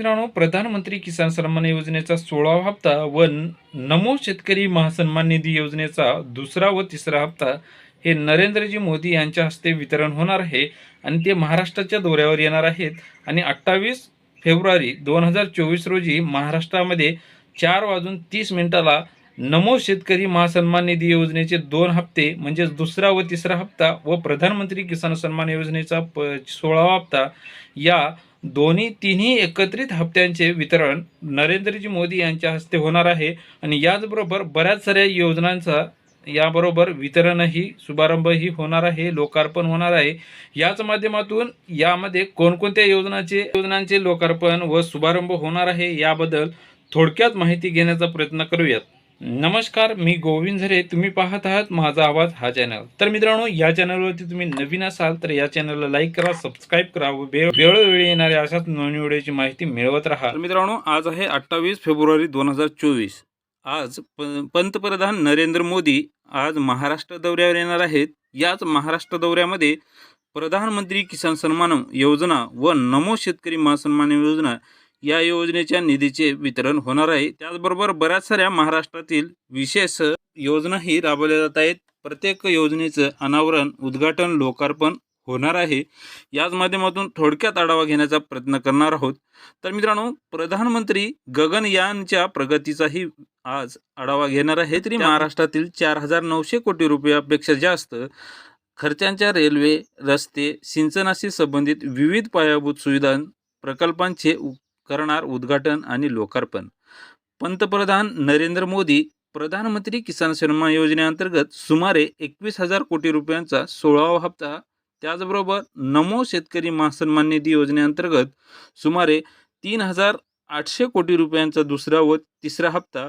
मित्रांनो प्रधानमंत्री किसान सन्मान योजनेचा सोळावा हप्ता व नमो शेतकरी महासन्मान निधी योजनेचा दुसरा व तिसरा हप्ता हे नरेंद्रजी मोदी यांच्या हस्ते वितरण होणार आहे आणि ते महाराष्ट्राच्या दौऱ्यावर येणार आहेत. आणि अठ्ठावीस फेब्रुवारी दोन हजार चोवीस रोजी महाराष्ट्रामध्ये चार वाजून तीस मिनिटाला नमो शेतकरी महासन्मान निधी योजनेचे दोन हप्ते म्हणजेच दुसरा व तिसरा हप्ता व प्रधानमंत्री किसान सन्मान योजनेचा प सोळावा हप्ता या दोन्ही तिन्ही एकत्रित हप्त्यांचे वितरण नरेंद्रजी मोदी यांच्या हस्ते होणार आहे. आणि याचबरोबर बऱ्याच साऱ्या योजनांचा याबरोबर वितरणही शुभारंभही होणार आहे. लोकार्पण होणार आहे. याच माध्यमातून यामध्ये कोणकोणत्या योजनाचे योजनांचे लोकार्पण व शुभारंभ होणार आहे याबद्दल थोडक्यात माहिती घेण्याचा प्रयत्न करूयात. नमस्कार मी गोविंद झरे. तुम्ही पाहत आहात माझा आवाज हा चॅनल तर मित्रांनो या चॅनलवरती तुम्ही नवीन असाल तर या चॅनलला लाईक करा सबस्क्राईब करा व वेळोवेळी येणाऱ्या अशाच नवीन व्हिडिओची माहिती मिळवत राहा. मित्रांनो आज आहे अठ्ठावीस फेब्रुवारी दोन हजार चोवीस. आज पंतप्रधान नरेंद्र मोदी आज महाराष्ट्र दौऱ्यावर येणार आहेत. याच महाराष्ट्र दौऱ्यामध्ये प्रधानमंत्री किसान सन्मान योजना व नमो शेतकरी महासन्मान योजना या योजनेच्या निधीचे वितरण होणार आहे. त्याचबरोबर बऱ्याच साऱ्या महाराष्ट्रातील विशेष योजनाही राबवल्या जात आहेत. प्रत्येक योजनेचं अनावरण उद्घाटन लोकार्पण होणार आहे. याच माध्यमातून थोडक्यात आढावा घेण्याचा प्रयत्न करणार आहोत. तर मित्रांनो प्रधानमंत्री गगनयानच्या प्रगतीचाही आज आढावा घेणार आहे. तरी महाराष्ट्रातील चार हजार नऊशे कोटी रुपयापेक्षा जास्त खर्चांच्या रेल्वे रस्ते सिंचनाशी संबंधित विविध पायाभूत सुविधा प्रकल्पांचे करणार उद्घाटन आणि लोकार्पण. पंतप्रधान नरेंद्र मोदी प्रधानमंत्री किसान सन्मान योजनेअंतर्गत सुमारे एकवीस हजार कोटी रुपयांचा सोळावा हप्ता त्याचबरोबर नमो शेतकरी महासन्मान निधी योजनेअंतर्गत सुमारे तीन हजार आठशे कोटी रुपयांचा दुसरा व तिसरा हप्ता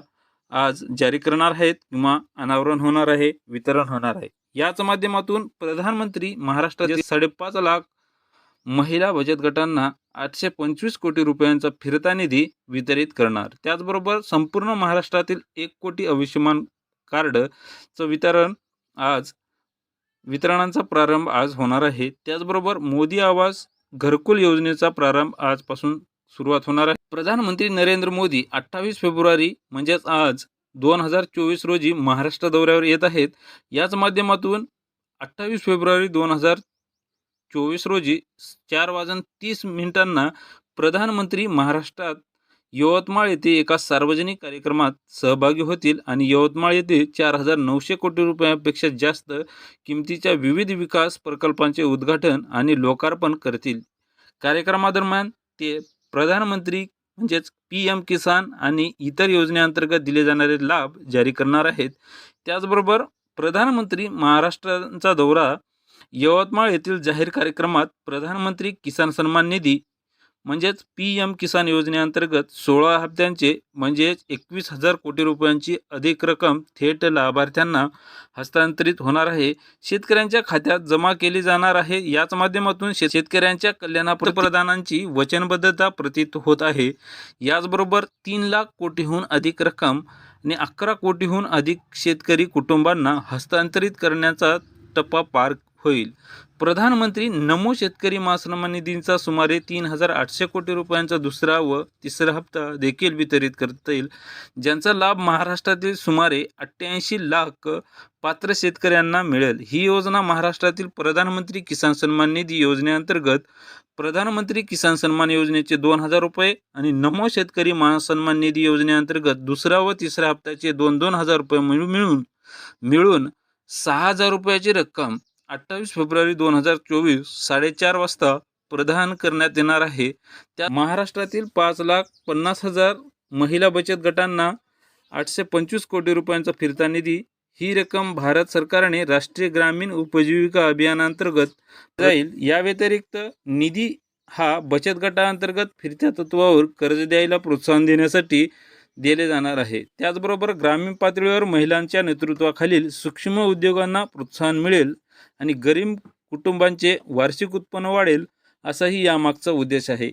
आज जारी करणार आहेत किंवा अनावरण होणार आहे वितरण होणार आहे. याच माध्यमातून प्रधानमंत्री महाराष्ट्रातील साडेपाच लाख महिला बचत गटांना आठशे पंचवीस कोटी रुपयांचा फिरता निधी वितरित करणार. त्याचबरोबर संपूर्ण महाराष्ट्रातील एक कोटी आयुष्यमान कार्डचं वितरण आज वितरणांचा प्रारंभ आज होणार आहे. त्याचबरोबर मोदी आवास घरकुल योजनेचा प्रारंभ आजपासून सुरुवात होणार आहे. प्रधानमंत्री नरेंद्र मोदी अठ्ठावीस फेब्रुवारी म्हणजेच आज दोन हजार चोवीस रोजी महाराष्ट्र दौऱ्यावर येत आहेत. याच माध्यमातून अठ्ठावीस फेब्रुवारी दोन हजार चोवीस रोजी चार वाजून तीस मिनिटांना प्रधानमंत्री महाराष्ट्रात यवतमाळ येथे एका सार्वजनिक कार्यक्रमात सहभागी होतील आणि यवतमाळ येथे चार हजार नऊशे कोटी रुपयांपेक्षा जास्त किमतीच्या विविध विकास प्रकल्पांचे उद्घाटन आणि लोकार्पण करतील. कार्यक्रमादरम्यान ते प्रधानमंत्री म्हणजेच पी एम किसान आणि इतर योजनेअंतर्गत दिले जाणारे लाभ जारी करणार आहेत. त्याचबरोबर प्रधानमंत्री महाराष्ट्राचा दौरा यवतमाळ येथील जाहीर कार्यक्रमात प्रधानमंत्री किसान सन्मान निधी म्हणजेच पी एम किसान योजनेअंतर्गत सोळा हप्त्यांचे म्हणजेच एकवीस हजार कोटी रुपयांची अधिक रक्कम थेट लाभार्थ्यांना हस्तांतरित होणार आहे. शेतकऱ्यांच्या खात्यात जमा केली जाणार आहे. याच माध्यमातून शेतकऱ्यांच्या कल्याणाप्रती वचनबद्धता प्रतीत होत आहे. याचबरोबर तीन लाख कोटीहून अधिक रक्कम आणि अकरा कोटीहून अधिक शेतकरी कुटुंबांना हस्तांतरित करण्याचा टप्पा पार होईल. प्रधानमंत्री नमो शेतकरी महासन्मान निधींचा सुमारे तीन हजार आठशे कोटी रुपयांचा दुसरा व तिसरा हप्ता देखील वितरित करता येईल. ज्यांचा लाभ महाराष्ट्रातील सुमारे अठ्ठ्याऐंशी लाख पात्र शेतकऱ्यांना मिळेल. ही योजना महाराष्ट्रातील प्रधानमंत्री किसान सन्मान निधी योजनेअंतर्गत प्रधानमंत्री किसान सन्मान योजनेचे दोन हजार रुपये आणि नमो शेतकरी महासन्मान निधी योजनेअंतर्गत दुसरा व तिसऱ्या हप्त्याचे दोन दोन हजार रुपये मिळून मिळून सहा हजार रुपयाची रक्कम अठ्ठावीस फेब्रुवारी दोन हजार चोवीस साडेचार वाजता प्रदान करण्यात येणार आहे. त्या महाराष्ट्रातील पाच लाख पन्नास हजार महिला बचत गटांना आठशे पंचवीस कोटी रुपयांचा फिरता निधी ही रक्कम भारत सरकारने राष्ट्रीय ग्रामीण उपजीविका अभियानांतर्गत जाईल. या व्यतिरिक्त निधी हा बचत गटाअंतर्गत फिरत्या तत्वावर कर्ज द्यायला प्रोत्साहन देण्यासाठी दिले जाणार आहे. त्याचबरोबर ग्रामीण पातळीवर महिलांच्या नेतृत्वाखालील सूक्ष्म उद्योगांना प्रोत्साहन मिळेल आणि गरीब कुटुंबांचे वार्षिक उत्पन्न वाढेल असाही यामागचा उद्देश आहे.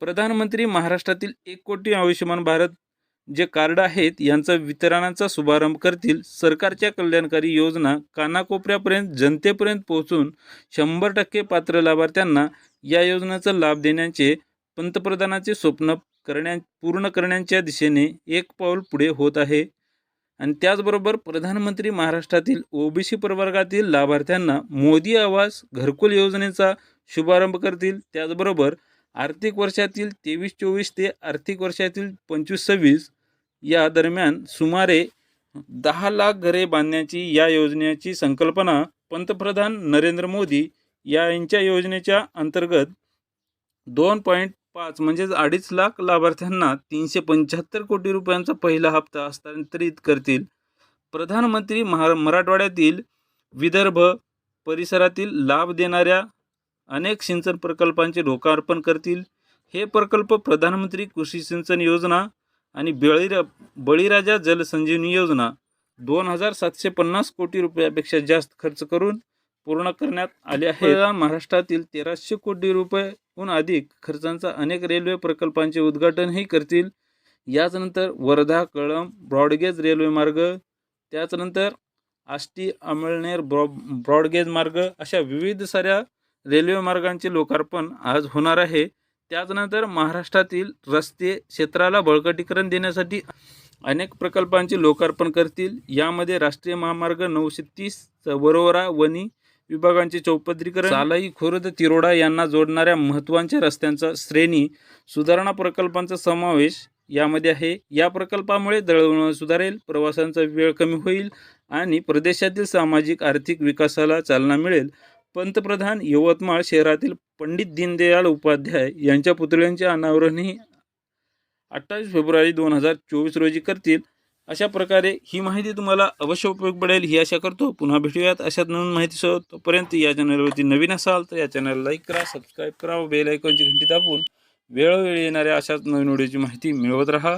प्रधानमंत्री महाराष्ट्रातील एक कोटी आयुष्यमान भारत जे कार्ड आहेत यांचा वितरणाचा शुभारंभ करतील. सरकारच्या कल्याणकारी योजना कानाकोपऱ्यापर्यंत जनतेपर्यंत पोहोचून शंभर टक्के पात्र लाभार्थ्यांना या योजनेचा लाभ देण्याचे पंतप्रधानाचे स्वप्न करण्या पूर्ण करण्याच्या दिशेने एक पाऊल पुढे होत आहे. आणि त्याचबरोबर प्रधानमंत्री महाराष्ट्रातील ओबीसी प्रवर्गातील लाभार्थ्यांना मोदी आवास घरकुल योजनेचा शुभारंभ करतील. त्याचबरोबर आर्थिक वर्षातील तेवीस चोवीस ते आर्थिक वर्षातील पंचवीस सव्वीस या दरम्यान सुमारे दहा लाख घरे बांधण्याची या योजनेची संकल्पना पंतप्रधान नरेंद्र मोदी या यांच्या योजनेच्या अंतर्गत दोन पॉईंट पाच म्हणजेच अडीच लाख लाभार्थ्यांना तीनशे पंच्याहत्तर कोटी रुपयांचा पहिला हप्ता हस्तांतरित करतील. प्रधानमंत्री महा मराठवाड्यातील विदर्भ परिसरातील लाभ देणाऱ्या अनेक सिंचन प्रकल्पांचे लोकार्पण करतील. हे प्रकल्प प्रधानमंत्री कृषी सिंचन योजना आणि बळीरा बळीराजा जलसंजीवनी योजना दोन हजार सातशे पन्नास कोटी रुपयापेक्षा जास्त खर्च करून पूर्ण करण्यात आले आहे महाराष्ट्रातील तेराशे कोटी हून अधिक खर्चांचा अनेक रेल्वे प्रकल्पांचे उद्घाटनही करतील. याचनंतर Wardha Kalamb broad gauge railway मार्ग त्याचनंतर आष्टी अमळनेर ब्रॉ ब्रॉडगेज मार्ग अशा विविध साऱ्या रेल्वे मार्गांचे लोकार्पण आज होणार आहे. त्याचनंतर महाराष्ट्रातील रस्ते क्षेत्राला बळकटीकरण देण्यासाठी अनेक प्रकल्पांचे लोकार्पण करतील. यामध्ये राष्ट्रीय महामार्ग नऊशे तीस वरोरा वणी विभागांचे चौपदरीकरण. चालाई खुर्द तिरोडा यांना जोडणाऱ्या महत्त्वाच्या रस्त्यांचा श्रेणी सुधारणा प्रकल्पांचा समावेश यामध्ये आहे. या प्रकल्पामुळे दळणवळण सुधारेल प्रवासांचा वेळ कमी होईल आणि प्रदेशातील सामाजिक आर्थिक विकासाला चालना मिळेल. पंतप्रधान यवतमाळ शहरातील पंडित दीनदयाळ उपाध्याय यांच्या पुतळ्यांचे अनावरणही अठ्ठावीस फेब्रुवारी दोन हजार चोवीस रोजी करतील. अशा प्रकारे ही माहिती तुम्हाला अवश्य उपयोग पडेल ही आशा करतो. पुन्हा भेटूयात अशाच नवीन माहितीसह. तोपर्यंत या चॅनलवरती नवीन असाल तर या चॅनलला लाईक करा सबस्क्राईब करा व बेल आयकॉनची घंटी दाबून वेळोवेळी येणाऱ्या अशाच नवीन व्हिडिओची माहिती मिळवत राहा.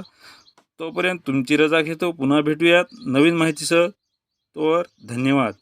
तोपर्यंत तुमची रजा घेतो. पुन्हा भेटूयात नवीन माहितीसह. तोवर धन्यवाद.